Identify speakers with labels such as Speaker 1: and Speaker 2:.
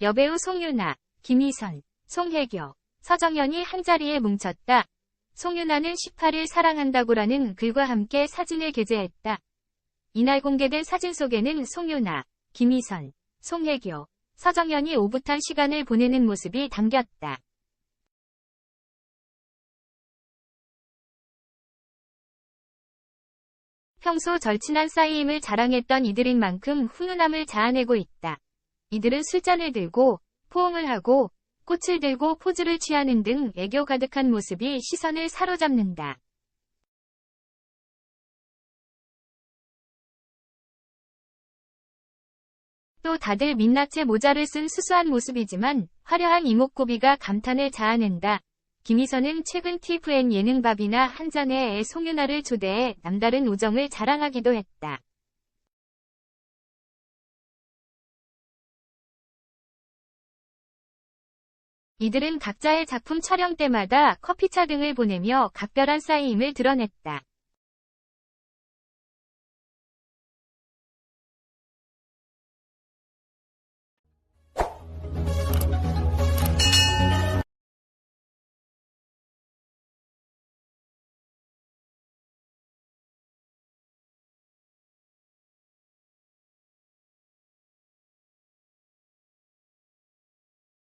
Speaker 1: 여배우 송유나, 김희선, 송혜교, 서정연이 한자리에 뭉쳤다. 송유나는 18일 사랑한다고라는 글과 함께 사진을 게재했다. 이날 공개된 사진 속에는 송유나, 김희선, 송혜교, 서정연이 오붓한 시간을 보내는 모습이 담겼다. 평소 절친한 사이임을 자랑했던 이들인 만큼 훈훈함을 자아내고 있다. 이들은 술잔을 들고, 포옹을 하고, 꽃을 들고 포즈를 취하는 등 애교 가득한 모습이 시선을 사로잡는다. 또 다들 민낯의 모자를 쓴 수수한 모습이지만 화려한 이목구비가 감탄을 자아낸다. 김희선은 최근 TVN 예능밥이나 한잔의 애 송윤아를 초대해 남다른 우정을 자랑하기도 했다. 이들은 각자의 작품 촬영 때마다 커피차 등을 보내며 각별한 사이임을 드러냈다.